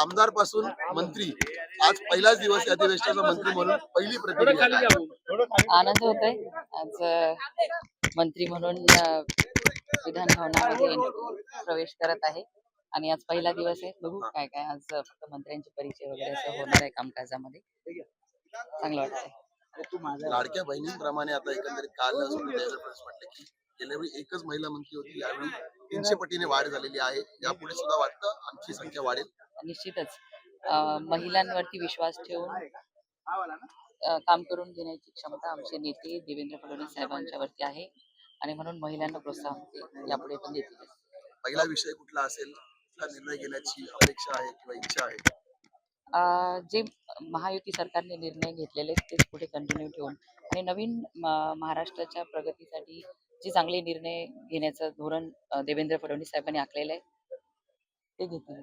आमदारपासून मंत्री. आज पहिलाच दिवस या अधिवेशनाचा मंत्री म्हणून पहिली प्रतिक्रिया? आनंद होतोय. आज अ, मंत्री म्हणून विधान भवनामध्ये प्रवेश करत आहे. आणि आज पहिला दिवस आहे. बघू काय काय आज फक्त मंत्र्यांचे परिचय वगैरे असं होणार आहे कामकाजामध्ये. चांगलं वाटतंय. लाडक्या बहिणींप्रमाणे आता एकंदरीत काल म्हटले की गेल्या वेळी एकच महिला मंत्री होती. यावेळी तीनशे पटीने वाढ झालेली आहे. यापुढे सुद्धा वाटतं आमची संख्या वाढेल. निश्चितच. महिलांवरती विश्वास ठेवून काम करून घेण्याची क्षमता आमचे नेते देवेंद्र फडणवीस साहेबांच्या वरती आहे आणि म्हणून महिलांना प्रोत्साहन यापुढे पण देतील. पहिला विषय कुठला असेल? निर्णय घेण्याची अपेक्षा आहे किंवा इच्छा आहे? जे महायुती सरकारने निर्णय घेतलेले तेच पुढे कंटिन्यू ठेवून. आणि नवीन महाराष्ट्राच्या प्रगतीसाठी जे चांगले निर्णय घेण्याचं धोरण देवेंद्र फडणवीस साहेबांनी आखलेलं आहे ते घेतील.